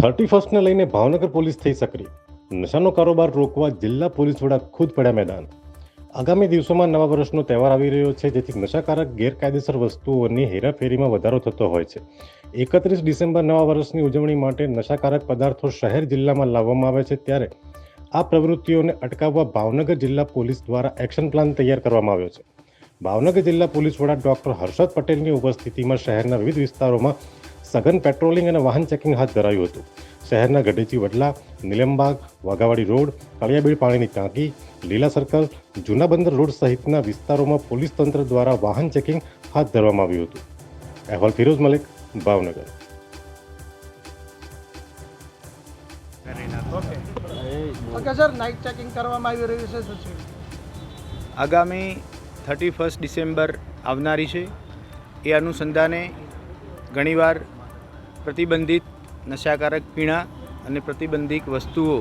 Thirty ફર્સ્ટને લઈને Bhavnagar police થઈ સક્રિય. નશાનો કારોબાર રોકવા જિલ્લા પોલીસ વડા ખુદ પડ્યા મેદાન. આગામી દિવસોમાં નવા વર્ષનો તહેવાર આવી રહ્યો છે, જેથી નશાકારક ગેરકાયદેસર વસ્તુઓની હેરાફેરીમાં વધારો થતો હોય છે. એકત્રીસ ડિસેમ્બર નવા વર્ષની ઉજવણી માટે નશાકારક પદાર્થો શહેર જિલ્લામાં લાવવામાં આવે છે, ત્યારે આ પ્રવૃત્તિઓને અટકાવવા ભાવનગર જિલ્લા પોલીસ દ્વારા એક્શન પ્લાન તૈયાર કરવામાં આવ્યો છે. ભાવનગર જિલ્લા પોલીસ વડા ડોક્ટર હર્ષદ પટેલની ઉપસ્થિતિમાં શહેરના વિવિધ વિસ્તારોમાં સઘન પેટ્રોલિંગ અને વાહન ચેકિંગ હાથ ધરાયું હતું. શહેરના ગઢેચી વડલા નીલમબાગ વાઘાવાડી રોડ કાળિયાબીડ પાણીની ટાંકી લીલા સર્કલ જૂના બંદર રોડ સહિતના વિસ્તારોમાં પોલીસ તંત્ર દ્વારા વાહન ચેકિંગ હાથ ધરવામાં આવ્યું હતું. અહેવાલ ફિરોઝ મલિક ભાવનગર. આગામી થર્ટી ફર્સ્ટ ડિસેમ્બર આવનારી છે. એ અનુસંધાને ઘણીવાર પ્રતિબંધિત નશાકારક પીણા અને પ્રતિબંધિત વસ્તુઓ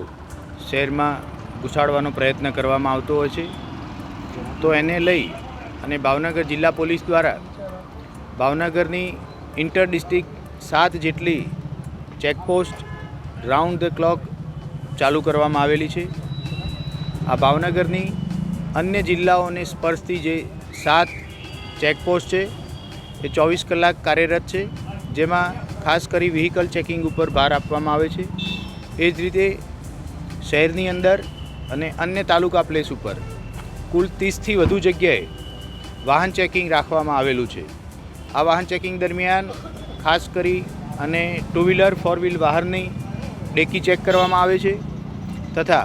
શહેરમાં ઘુસાડવાનો પ્રયત્ન કરવામાં આવતો હોય છે. તો એને લઈ અને ભાવનગર જિલ્લા પોલીસ દ્વારા ભાવનગરની ઇન્ટર ડિસ્ટ્રિક્ટ સાત જેટલી ચેકપોસ્ટ રાઉન્ડ ધ ક્લોક ચાલુ કરવામાં આવેલી છે. આ ભાવનગરની અન્ય જિલ્લાઓને સ્પર્શતી જે સાત ચેકપોસ્ટ છે, એ ચોવીસ કલાક કાર્યરત છે, જેમાં ખાસ કરી વ્હીકલ ચેકિંગ ઉપર ભાર આપવામાં આવે છે. એ જ રીતે શહેરની અંદર અને અન્ય તાલુકા પ્લેસ ઉપર કુલ ત્રીસથી વધુ જગ્યાએ વાહન ચેકિંગ રાખવામાં આવેલું છે. આ વાહન ચેકિંગ દરમિયાન ખાસ કરી અને ટુ વ્હીલર ફોર વ્હીલ વાહનની ડેકી ચેક કરવામાં આવે છે તથા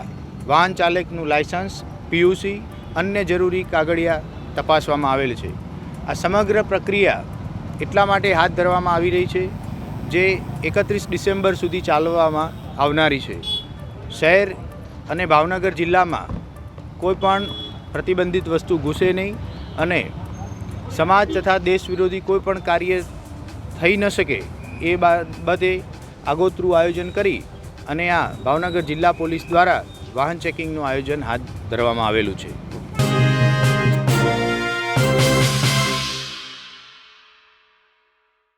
વાહન ચાલકનું લાયસન્સ પીયુસી અન્ય જરૂરી કાગળિયા તપાસવામાં આવેલ છે. આ સમગ્ર પ્રક્રિયા એટલા માટે હાથ ધરવામાં આવી રહી છે જે એકત્રીસ ડિસેમ્બર સુધી ચાલવામાં આવનારી છે. શહેર અને ભાવનગર જિલ્લામાં કોઈ પણ પ્રતિબંધિત વસ્તુ ઘૂસે નહીં અને સમાજ તથા દેશ વિરોધી કોઈ પણ કાર્ય થઈ ન શકે એ બાબતે આગોતરું આયોજન કરી અને આ ભાવનગર જિલ્લા પોલીસ દ્વારા વાહન ચેકિંગનું આયોજન હાથ ધરવામાં આવેલું છે.